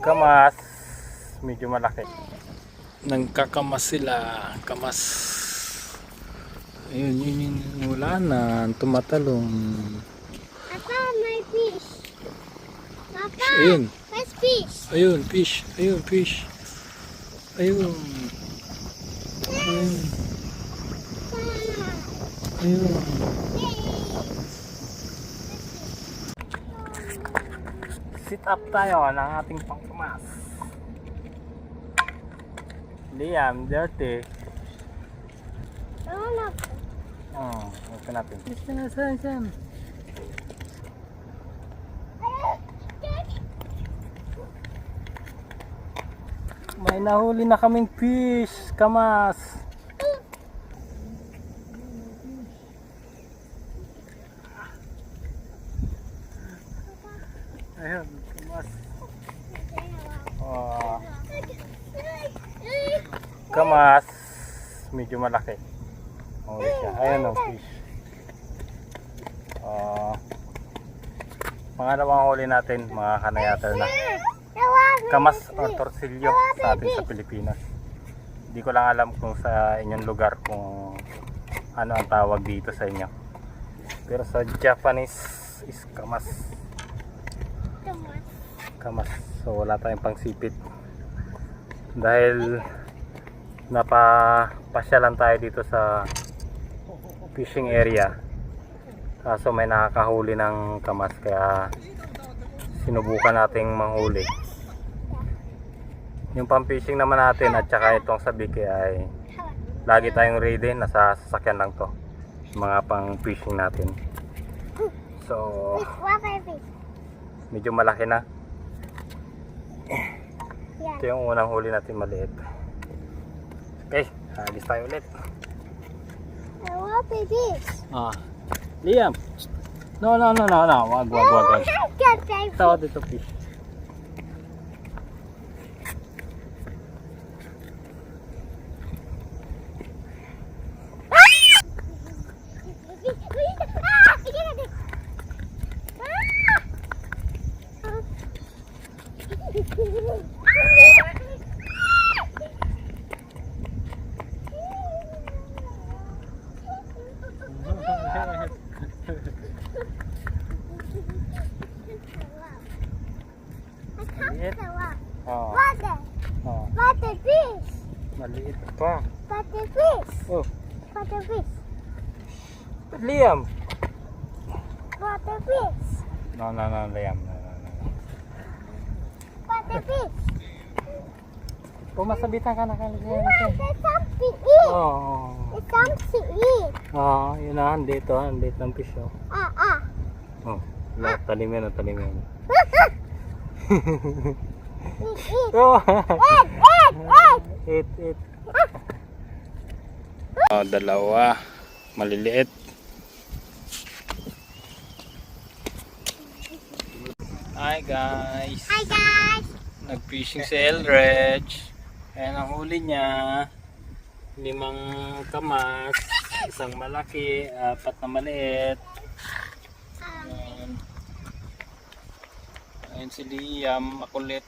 kamas. Medyo malaki. Nagkakamas sila. Kamas. Ayun, yun yung wala na. Tumatalong. Papa, my fish. Papa, Ayun. where's fish? Ayun, fish. Ayun, fish. Ayun. Ayun. Ayun. Sit up tayo ng ating pangkamas. Liam, dirty. Ano Oh, ito natin. Saan, saan, saan? May nahuli na kaming fish, kamas. Ayun, kamas. Oh, kamas. Medyo malaki. Huli siya. Ayun ang fish. Oh, pangalawang huli natin, mga kanayater na kamas or torsilyo sa atin sa Pilipinas. Hindi ko lang alam kung sa inyong lugar kung ano ang tawag dito sa inyo. Pero sa Japanese is kamas. Kamas. So wala tayong pangsipit. Dahil napapasyalan tayo dito sa fishing area. Kaso may nakakahuli ng kamas kaya sinubukan nating manghuli. Yung pang-fishing naman natin at saka itong sa Biki ay lagi tayong ready, nasa sasakyan lang to. Mga pang-fishing natin. So? Medyo malaki na. Ito yung unang huli natin maliit. Okay, alis tayo ulit. I want fish. Ah, Liam. No, no, no, no, no. Wag, wag, wag, wag. I got my fish. Tawa dito fish. Maliit. Oh, Water, oh, maliit pa. Oh, water fish, Liam. water fish, No, no, no, Liam. Pumasabitan ka na ka, Liam. There's something to eat. Oh, something to eat. oh, yun na, andito, andito ng fish, oh. Ah, ah. Oh, lahat talim yan, oh, talim yan. Eat, eat. Oh, eat, eat. Oh, dalawa. Maliliit. Hi guys. Hi, guys. Nag-fishing si Elreg. Ayan ang huli niya. Limang kamas. Isang malaki. Apat na maliit. Ayan. Ayan si Liam. Makulit.